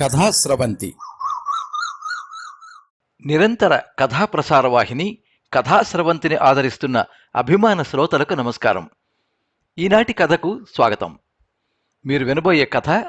కథాస్రవంతి నిరంతర కథా ప్రసార వాహిని కథాస్రవంతిని ఆదరిస్తున్న అభిమాన శ్రోతలకు నమస్కారం. ఈనాటి కథకు స్వాగతం. మీరు వినబోయే కథ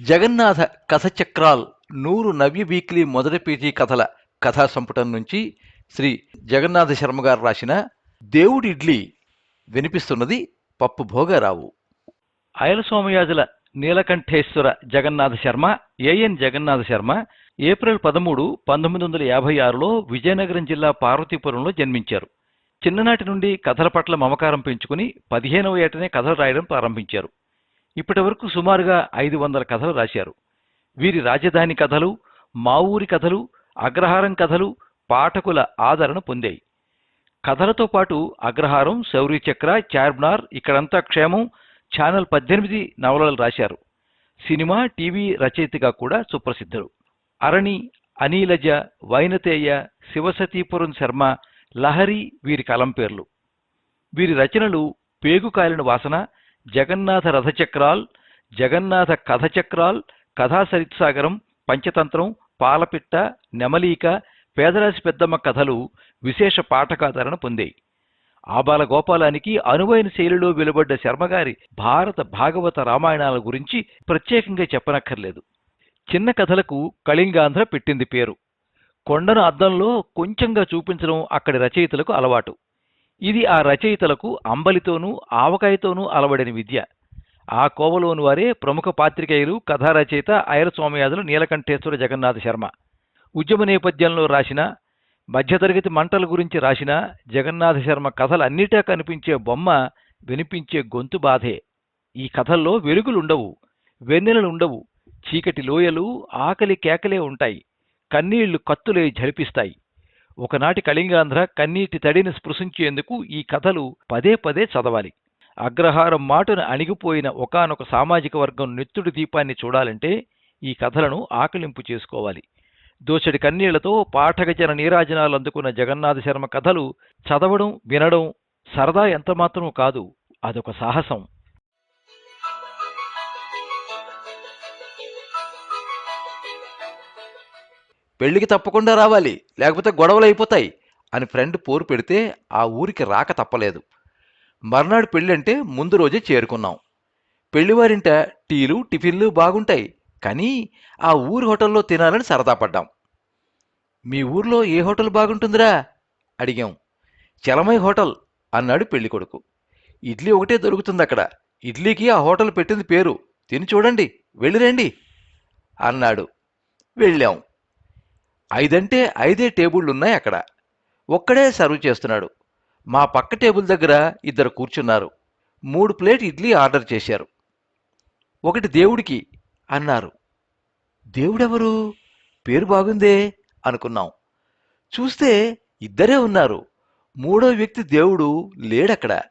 జగన్నాథ కథ చక్రాల్ నూరు నవ్య వీక్లీ మొదటి పీజీ కథల కథా సంపుటం నుంచి శ్రీ జగన్నాథ శర్మ గారు రాసిన దేవుడి idli వినిపిస్తున్నది Pappu Bhogarao. Ayala Somayajula Neelakanteswara Jagannatha Sharma A N Jagannatha Sharma April పదమూడు పంతొమ్మిది వందల యాభై ఆరులో విజయనగరం జిల్లా పార్వతీపురంలో జన్మించారు. చిన్ననాటి నుండి కథల పట్ల మమకారం పెంచుకుని పదిహేనవ ఏటనే కథలు రాయడం ప్రారంభించారు. ఇప్పటి వరకు సుమారుగా ఐదు వందల కథలు రాశారు. వీరి రాజధాని కథలు మా ఊరి కథలు అగ్రహారం కథలు పాఠకుల ఆదరణ పొందాయి. కథలతో పాటు అగ్రహారం శౌర్యచక్ర చార్మినార్ ఇక్కడంతా క్షేమం ఛానల్ పద్దెనిమిది నవలలు రాశారు. సినిమా టీవీ రచయితగా కూడా సుప్రసిద్ధుడు. అరణి అనీలజ వైనతేయ శివసతీపురం శర్మ లహరి వీరి కలం పేర్లు. వీరి రచనలు పేగుకాలిన వాసన జగన్నాథ రథచక్రాల్ జగన్నాథ కథచక్రాల్ కథాసరిత్సాగరం పంచతంత్రం పాలపిట్ట నెమలీక పేదరాశి పెద్దమ్మ కథలు విశేష పాఠకాదరణ పొందాయి. ఆబాల గోపాలానికి అనువైన శైలిలో వెలువడ్డ శర్మగారి భారత భాగవత రామాయణాల గురించి ప్రత్యేకంగా చెప్పనక్కర్లేదు. చిన్న కథలకు కళింగాంధ్ర పెట్టింది పేరు. కొండను అద్దంలో కొంచెంగా చూపించడం అక్కడి రచయితలకు అలవాటు. ఇది ఆ రచయితలకు అంబలితోనూ ఆవకాయతోనూ అలవడిన విద్య. ఆ కోవలోని వారే ప్రముఖ పాత్రికేయులు కథా రచయిత నీలకంఠేశ్వర జగన్నాథ శర్మ. ఉద్యమ నేపథ్యంలో రాసిన మధ్యతరగతి మంటల గురించి రాసిన జగన్నాథ శర్మ కథలన్నిటా కనిపించే బొమ్మ వినిపించే గొంతు బాధే. ఈ కథల్లో వెలుగులుండవు వెన్నెలలుండవు చీకటి లోయలు ఆకలి కేకలే ఉంటాయి కన్నీళ్ళు కత్తులే ఝలిపిస్తాయి. ఒకనాటి కళింగాంధ్ర కన్నీటి తడిని స్పృశించేందుకు ఈ కథలు పదే పదే చదవాలి. అగ్రహారం మాటున అణిగిపోయిన ఒకానొక సామాజిక వర్గం నెత్తుడి దీపాన్ని చూడాలంటే ఈ కథలను ఆకలింపు చేసుకోవాలి. దోచడి కన్నీళ్ళతో పాఠకజన నీరాజనాలు అందుకున్న జగన్నాథ శర్మ కథలు చదవడం వినడం సరదా ఎంతమాత్రం కాదు అదొక సాహసం. పెళ్ళికి తప్పకుండా రావాలి లేకపోతే గొడవలు అయిపోతాయి అని ఫ్రెండ్ పోరు పెడితే ఆ ఊరికి రాక తప్పలేదు. మర్నాడు పెళ్ళంటే ముందు రోజే చేరుకున్నాం. పెళ్ళివారింట టీలు టిఫిన్లు బాగుంటాయి. కానీ ఆ ఊరి హోటల్లో తినాలని సరదా పడ్డాం. మీ ఊర్లో ఏ హోటల్ బాగుంటుందిరా? అడిగాం. చలమై హోటల్ అన్నాడు పెళ్ళి కొడుకు. ఇడ్లీ ఒకటే దొరుకుతుంది అక్కడ ఇడ్లీకి ఆ హోటల్ పెట్టింది పేరు. తిని చూడండి వెళ్ళిరండి అన్నాడు. వెళ్ళాం. ఐదంటే ఐదే టేబుళ్ళున్నాయి అక్కడ. ఒక్కడే సర్వ్ చేస్తున్నాడు. మా పక్క టేబుల్ దగ్గర ఇద్దరు కూర్చున్నారు. మూడు ప్లేట్ ఇడ్లీ ఆర్డర్ చేశారు. ఒకటి దేవుడికి అన్నారు. దేవుడెవరు? పేరు బాగుందే అనుకున్నాం. చూస్తే ఇద్దరే ఉన్నారు. మూడో వ్యక్తి దేవుడు లేడక్కడ.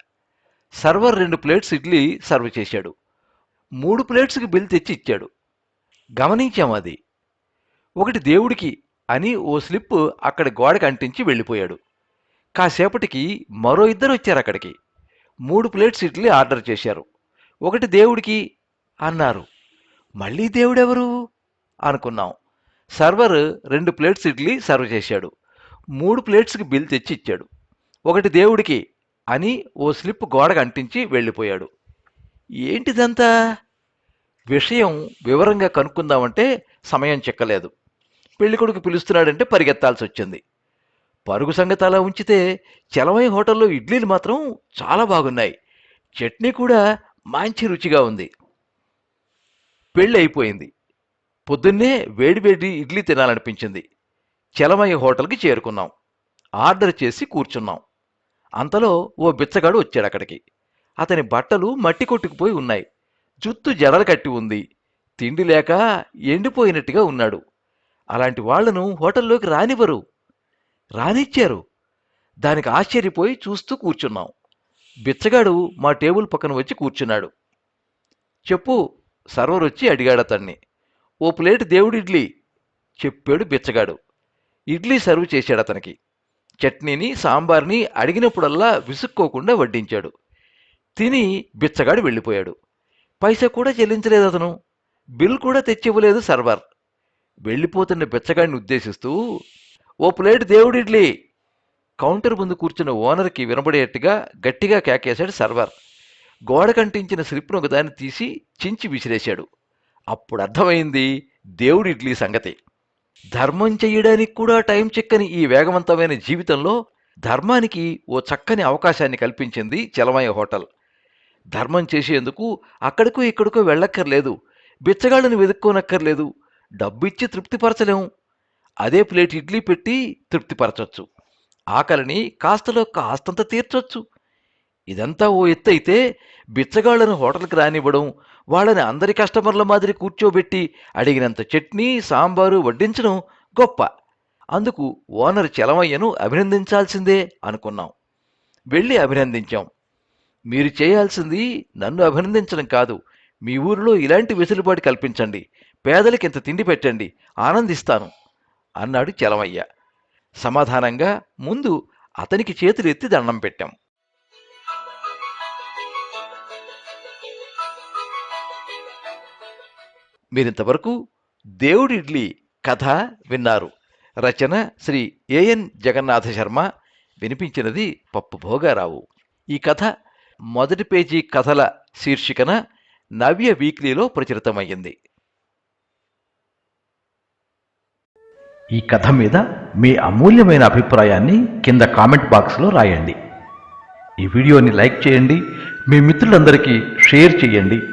సర్వర్ రెండు ప్లేట్స్ ఇడ్లీ సర్వ్ చేశాడు. మూడు ప్లేట్స్కి బిల్ తెచ్చి ఇచ్చాడు. గమనించాం అది. ఒకటి దేవుడికి అని ఓ స్లిప్ అక్కడ గోడకి అంటించి వెళ్ళిపోయాడు. కాసేపటికి మరో ఇద్దరు వచ్చారు అక్కడికి. మూడు ప్లేట్స్ ఇడ్లీ ఆర్డర్ చేశారు. ఒకటి దేవుడికి అన్నారు. మళ్ళీ దేవుడెవరు? అనుకున్నాం. సర్వర్ రెండు ప్లేట్స్ ఇడ్లీ సర్వ్ చేశాడు. మూడు ప్లేట్స్కి బిల్ తెచ్చి ఇచ్చాడు ఒకటి దేవుడికి అని ఓ స్లిప్ గోడకు అంటించి వెళ్ళిపోయాడు. ఏంటిదంతా? విషయం వివరంగా కనుక్కుందామంటే సమయం చిక్కలేదు. పెళ్ళికొడుకు పిలుస్తున్నాడంటే పరిగెత్తాల్సి వచ్చింది పరుగు సంగతి అలా ఉంచితే చలమై హోటల్లో ఇడ్లీలు మాత్రం చాలా బాగున్నాయి. చట్నీ కూడా మంచి రుచిగా ఉంది. పెళ్ళి అయిపోయింది పొద్దున్నే వేడివేడి ఇడ్లీ తినాలనిపించింది. చలమయ్య హోటల్కి చేరుకున్నాం. ఆర్డర్ చేసి కూర్చున్నాం. అంతలో ఓ బిచ్చగాడు వచ్చాడు అక్కడికి. అతని బట్టలు మట్టి కొట్టుకుపోయి ఉన్నాయి. జుత్తు జడలు కట్టి ఉంది. తిండి లేక ఎండిపోయినట్టుగా ఉన్నాడు. అలాంటి వాళ్ళను హోటల్లోకి రానివ్వరు. రానిచ్చారు. దానికి ఆశ్చర్యపోయి చూస్తూ కూర్చున్నాం. బిచ్చగాడు మా టేబుల్ పక్కన వచ్చి కూర్చున్నాడు. చెప్పు సర్వర్ వచ్చి అడిగాడు అతన్ని. ఓ ప్లేట్ దేవుడి ఇడ్లీ చెప్పాడు బిచ్చగాడు. ఇడ్లీ సర్వ్ చేశాడు అతనికి. చట్నీని సాంబార్ని అడిగినప్పుడల్లా విసుక్కోకుండా వడ్డించాడు. తిని బిచ్చగాడు వెళ్ళిపోయాడు. పైసా కూడా చెల్లించలేదు అతను. బిల్ కూడా తెచ్చివ్వలేదు సర్వర్. వెళ్ళిపోతున్న బిచ్చగాడిని ఉద్దేశిస్తూ ఓ ప్లేట్ దేవుడి ఇడ్లీ. కౌంటర్ ముందు కూర్చున్న ఓనర్కి వినబడేట్టుగా గట్టిగా కేకేశాడు సర్వర్. గోడ కంటించిన స్లిప్ను ఒకదాన్ని తీసి చించి విసిరేశాడు. అప్పుడు అర్థమైంది దేవుడి ఇడ్లీ సంగతి. ధర్మం చెయ్యడానికి కూడా టైం చిక్కని ఈ వేగవంతమైన జీవితంలో ధర్మానికి ఓ చక్కని అవకాశాన్ని కల్పించింది చలమయ్య హోటల్. ధర్మం చేసేందుకు అక్కడికో ఇక్కడికో వెళ్ళక్కర్లేదు బిచ్చగాళ్ళని వెతుక్కోనక్కర్లేదు డబ్బిచ్చి తృప్తిపరచలేం. అదే ప్లేట్ ఇడ్లీ పెట్టి తృప్తిపరచొచ్చు. ఆకలిని కాస్తలో కాస్తంత తీర్చొచ్చు. ఇదంతా ఓ ఎత్తు అయితే బిచ్చగాళ్ళను హోటల్కి రానివ్వడం వాళ్ళని అందరి కస్టమర్ల మాదిరి కూర్చోబెట్టి అడిగినంత చట్నీ సాంబారు వడ్డించడం గొప్ప. అందుకు ఓనర్ చలమయ్యను అభినందించాల్సిందే అనుకున్నాం. వెళ్ళి అభినందించాం. మీరు చేయాల్సింది నన్ను అభినందించడం కాదు మీ ఊరిలో ఇలాంటి వెసులుబాటు కల్పించండి పేదలకి ఇంత తిండి పెట్టండి ఆనందిస్తాను అన్నాడు చలమయ్య. సమాధానంగా ముందు అతనికి చేతులు ఎత్తి దండం పెట్టాం. మీరింతవరకు దేవుడి ఇడ్లీ కథ విన్నారు. రచన శ్రీ ఏఎన్ జగన్నాథ శర్మ. వినిపించినది పప్పు భోగారావు. ఈ కథ మొదటి పేజీ కథల శీర్షికన నవ్య వీక్లీలో ప్రచురితమయ్యింది. ఈ కథ మీద మీ అమూల్యమైన అభిప్రాయాన్ని కింద కామెంట్ బాక్స్లో రాయండి. ఈ వీడియోని లైక్ చేయండి. మీ మిత్రులందరికీ షేర్ చేయండి.